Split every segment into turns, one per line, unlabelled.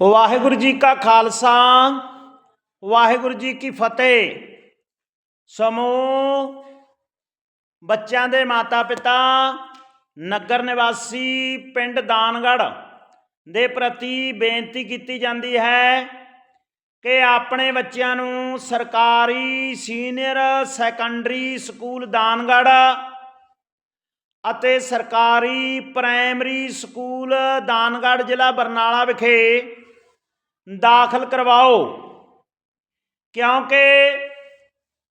ਵਾਹਿਗੁਰੂ ਜੀ ਕਾ ਖਾਲਸਾ, ਵਾਹਿਗੁਰੂ ਜੀ ਕੀ ਫਤਿਹ। ਸਮੂਹ ਬੱਚਿਆਂ ਦੇ ਮਾਤਾ ਪਿਤਾ ਨਗਰ ਨਿਵਾਸੀ ਪਿੰਡ ਦਾਨਗੜ੍ਹ ਦੇ ਪ੍ਰਤੀ ਬੇਨਤੀ ਕੀਤੀ ਜਾਂਦੀ ਹੈ ਕਿ ਆਪਣੇ ਬੱਚਿਆਂ ਨੂੰ ਸਰਕਾਰੀ ਸੀਨੀਅਰ ਸੈਕੰਡਰੀ ਸਕੂਲ ਦਾਨਗੜ੍ਹ ਅਤੇ ਸਰਕਾਰੀ ਪ੍ਰਾਇਮਰੀ ਸਕੂਲ ਦਾਨਗੜ੍ਹ ਜ਼ਿਲ੍ਹਾ ਬਰਨਾਲਾ ਵਿਖੇ ਦਾਖਲ ਕਰਵਾਓ। ਕਿਉਂਕਿ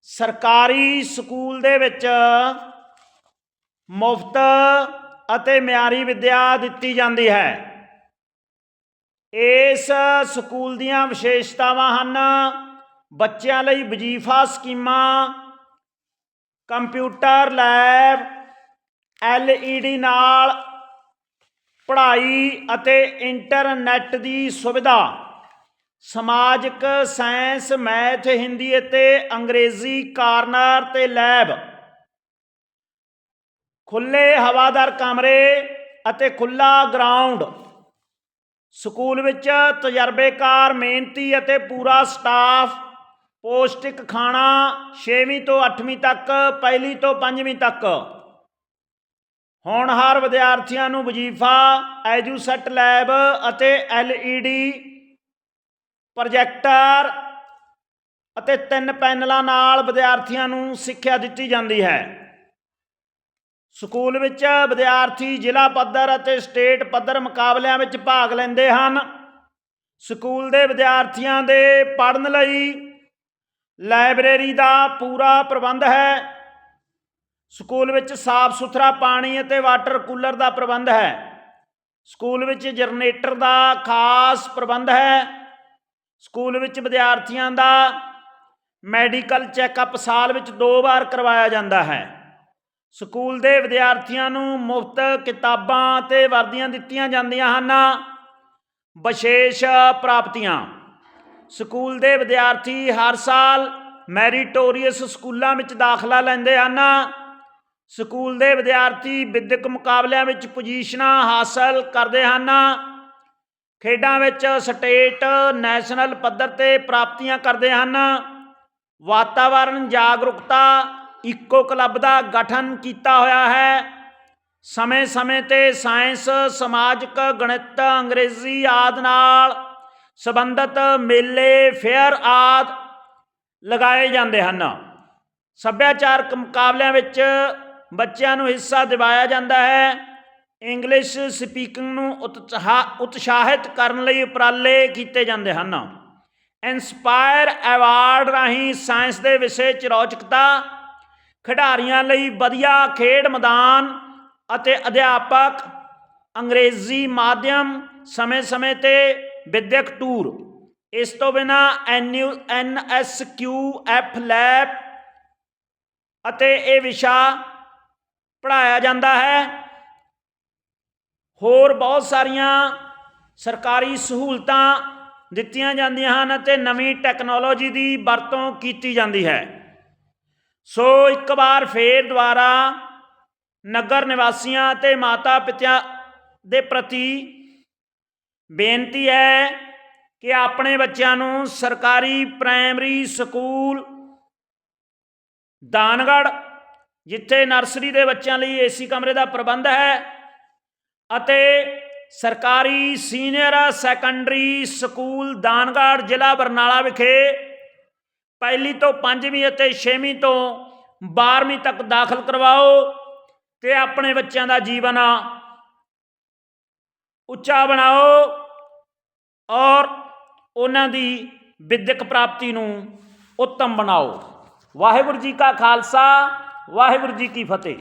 ਸਰਕਾਰੀ ਸਕੂਲ ਦੇ ਵਿੱਚ ਮੁਫਤ ਅਤੇ ਮਿਆਰੀ ਵਿੱਦਿਆ ਦਿੱਤੀ ਜਾਂਦੀ ਹੈ। ਇਸ ਸਕੂਲ ਦੀਆਂ ਵਿਸ਼ੇਸ਼ਤਾਵਾਂ ਹਨ, ਬੱਚਿਆਂ ਲਈ ਵਜ਼ੀਫਾ ਸਕੀਮਾਂ, ਕੰਪਿਊਟਰ, ਲੈਬ ਐਲਈਡੀ ਨਾਲ ਪੜ੍ਹਾਈ ਅਤੇ ਇੰਟਰਨੈਟ ਦੀ ਸੁਵਿਧਾ। ਸਮਾਜਿਕ ਸਾਇੰਸ, ਮੈਥ, ਹਿੰਦੀ ਅਤੇ ਅੰਗਰੇਜ਼ੀ ਕਾਰਨਰ ਤੇ ਲੈਬ। ਖੁੱਲੇ ਹਵਾਦਾਰ ਕਮਰੇ ਅਤੇ ਖੁੱਲਾ ਗਰਾਊਂਡ। ਸਕੂਲ ਵਿੱਚ ਤਜਰਬੇਕਾਰ ਮਿਹਨਤੀ ਅਤੇ ਪੂਰਾ ਸਟਾਫ। ਪੌਸ਼ਟਿਕ ਖਾਣਾ 6ਵੀਂ ਤੋਂ 8ਵੀਂ ਤੱਕ, ਪਹਿਲੀ ਤੋਂ 5ਵੀਂ ਤੱਕ। ਹੋਣਹਾਰ ਵਿਦਿਆਰਥੀਆਂ ਨੂੰ ਵਜ਼ੀਫਾ, ਐਜੂਸੈਟ ਲੈਬ ਅਤੇ ਐਲਈਡੀ ਪ੍ਰੋਜੈਕਟਰ ਅਤੇ ਤਿੰਨ ਪੈਨਲਾਂ ਨਾਲ ਵਿਦਿਆਰਥੀਆਂ ਨੂੰ ਸਿੱਖਿਆ ਦਿੱਤੀ ਜਾਂਦੀ ਹੈ। ਸਕੂਲ ਵਿੱਚ ਵਿਦਿਆਰਥੀ ਜ਼ਿਲ੍ਹਾ ਪੱਧਰ ਅਤੇ ਸਟੇਟ ਪੱਧਰ ਮੁਕਾਬਲਿਆਂ ਵਿੱਚ ਭਾਗ ਲੈਂਦੇ ਹਨ। ਸਕੂਲ ਦੇ ਵਿਦਿਆਰਥੀਆਂ ਦੇ ਪੜ੍ਹਨ ਲਈ ਲਾਇਬ੍ਰੇਰੀ ਦਾ ਪੂਰਾ ਪ੍ਰਬੰਧ ਹੈ। ਸਕੂਲ ਵਿੱਚ ਸਾਫ਼ ਸੁਥਰਾ ਪਾਣੀ ਅਤੇ ਵਾਟਰ ਕੂਲਰ ਦਾ ਪ੍ਰਬੰਧ ਹੈ। ਸਕੂਲ ਵਿੱਚ ਜਨਰੇਟਰ ਦਾ ਖਾਸ ਪ੍ਰਬੰਧ ਹੈ। ਸਕੂਲ ਵਿੱਚ ਵਿਦਿਆਰਥੀਆਂ ਦਾ ਮੈਡੀਕਲ ਚੈੱਕਅਪ ਸਾਲ ਵਿੱਚ ਦੋ ਵਾਰ ਕਰਵਾਇਆ ਜਾਂਦਾ ਹੈ। ਸਕੂਲ ਦੇ ਵਿਦਿਆਰਥੀਆਂ ਨੂੰ ਮੁਫਤ ਕਿਤਾਬਾਂ ਅਤੇ ਵਰਦੀਆਂ ਦਿੱਤੀਆਂ ਜਾਂਦੀਆਂ ਹਨ। ਵਿਸ਼ੇਸ਼ ਪ੍ਰਾਪਤੀਆਂ। ਸਕੂਲ ਦੇ ਵਿਦਿਆਰਥੀ ਹਰ ਸਾਲ ਮੈਰੀਟੋਰੀਅਸ ਸਕੂਲਾਂ ਵਿੱਚ ਦਾਖਲਾ ਲੈਂਦੇ ਹਨ। ਸਕੂਲ ਦੇ ਵਿਦਿਆਰਥੀ ਵਿਦਿਅਕ ਮੁਕਾਬਲਿਆਂ ਵਿੱਚ ਪੋਜੀਸ਼ਨਾਂ ਹਾਸਲ ਕਰਦੇ ਹਨ। ਖੇਡਾਂ ਵਿੱਚ ਸਟੇਟ ਨੈਸ਼ਨਲ ਪੱਧਰ ਤੇ ਪ੍ਰਾਪਤੀਆਂ ਕਰਦੇ ਹਨ। ਵਾਤਾਵਰਣ ਜਾਗਰੂਕਤਾ ਇਕੋ ਕਲੱਬ ਦਾ ਗਠਨ ਕੀਤਾ ਹੋਇਆ ਹੈ। ਸਮੇਂ-ਸਮੇਂ ਤੇ ਸਾਇੰਸ, ਸਮਾਜਿਕ, ਗਣਿਤ, ਅੰਗਰੇਜ਼ੀ ਆਦਿ ਨਾਲ ਸੰਬੰਧਿਤ ਮੇਲੇ, ਫੇਅਰ ਆਦਿ ਲਗਾਏ ਜਾਂਦੇ ਹਨ। ਸੱਭਿਆਚਾਰਕ ਮੁਕਾਬਲਿਆਂ ਵਿੱਚ ਬੱਚਿਆਂ ਨੂੰ ਹਿੱਸਾ ਦਿਵਾਇਆ ਜਾਂਦਾ ਹੈ। ਇੰਗਲਿਸ਼ ਸਪੀਕਿੰਗ ਨੂੰ ਉਤਸ਼ਾਹ, ਉਤਸ਼ਾਹਿਤ ਕਰਨ ਲਈ ਉਪਰਾਲੇ ਕੀਤੇ ਜਾਂਦੇ ਹਨ। ਇਨਸਪਾਇਰ ਅਵਾਰਡ ਰਾਹੀਂ ਸਾਇੰਸ ਦੇ ਵਿਸ਼ੇ 'ਚ ਰੌਚਕਤਾ, ਖਿਡਾਰੀਆਂ ਲਈ ਵਧੀਆ ਖੇਡ ਮੈਦਾਨ ਅਤੇ ਅਧਿਆਪਕ, ਅੰਗਰੇਜ਼ੀ ਮਾਧਿਅਮ, ਸਮੇਂ-ਸਮੇਂ ਤੇ ਵਿਦਿਅਕ ਟੂਰ। ਇਸ ਤੋਂ ਬਿਨਾ ਕਿਊ ਐਨਐਸਕਿਊਐਫ ਲੈਬ ਅਤੇ ਇਹ ਵਿਸ਼ਾ ਪੜਾਇਆ ਜਾਂਦਾ ਹੈ। ਹੋਰ ਬਹੁਤ ਸਾਰੀਆਂ ਸਰਕਾਰੀ ਸਹੂਲਤਾਂ ਦਿੱਤੀਆਂ ਜਾਂਦੀਆਂ ਹਨ ਅਤੇ ਨਵੀਂ ਟੈਕਨੋਲੋਜੀ ਦੀ ਵਰਤੋਂ ਕੀਤੀ ਜਾਂਦੀ ਹੈ। ਸੋ ਇੱਕ ਵਾਰ ਫੇਰ ਦੁਆਰਾ ਨਗਰ ਨਿਵਾਸੀਆਂ ਅਤੇ ਮਾਤਾ ਪਿਤਾ ਦੇ ਪ੍ਰਤੀ ਬੇਨਤੀ ਹੈ ਕਿ ਆਪਣੇ ਬੱਚਿਆਂ ਨੂੰ ਸਰਕਾਰੀ ਪ੍ਰਾਇਮਰੀ ਸਕੂਲ ਦਾਨਗੜ੍ਹ, ਜਿੱਥੇ ਨਰਸਰੀ ਦੇ ਬੱਚਿਆਂ ਲਈ ਏਸੀ ਕਮਰੇ ਦਾ ਪ੍ਰਬੰਧ ਹੈ ਅਤੇ ਸਰਕਾਰੀ ਸੀਨੀਅਰ ਸੈਕੰਡਰੀ ਸਕੂਲ ਦਾਨਗੜ੍ਹ ਜ਼ਿਲ੍ਹਾ ਬਰਨਾਲਾ ਵਿਖੇ ਪਹਿਲੀ ਤੋਂ ਪੰਜਵੀਂ ਅਤੇ ਛੇਵੀਂ ਤੋਂ 12ਵੀਂ ਤੱਕ ਦਾਖਲ ਕਰਵਾਓ ਤੇ ਆਪਣੇ ਬੱਚਿਆਂ ਦਾ ਜੀਵਨ ਉੱਚਾ ਬਣਾਓ ਔਰ ਉਹਨਾਂ ਦੀ ਵਿਦਿਅਕ ਪ੍ਰਾਪਤੀ ਨੂੰ ਉੱਤਮ ਬਣਾਓ। ਵਾਹਿਗੁਰੂ ਜੀ ਕਾ ਖਾਲਸਾ, ਵਾਹਿਗੁਰੂ ਜੀ ਕੀ ਫਤਿਹ।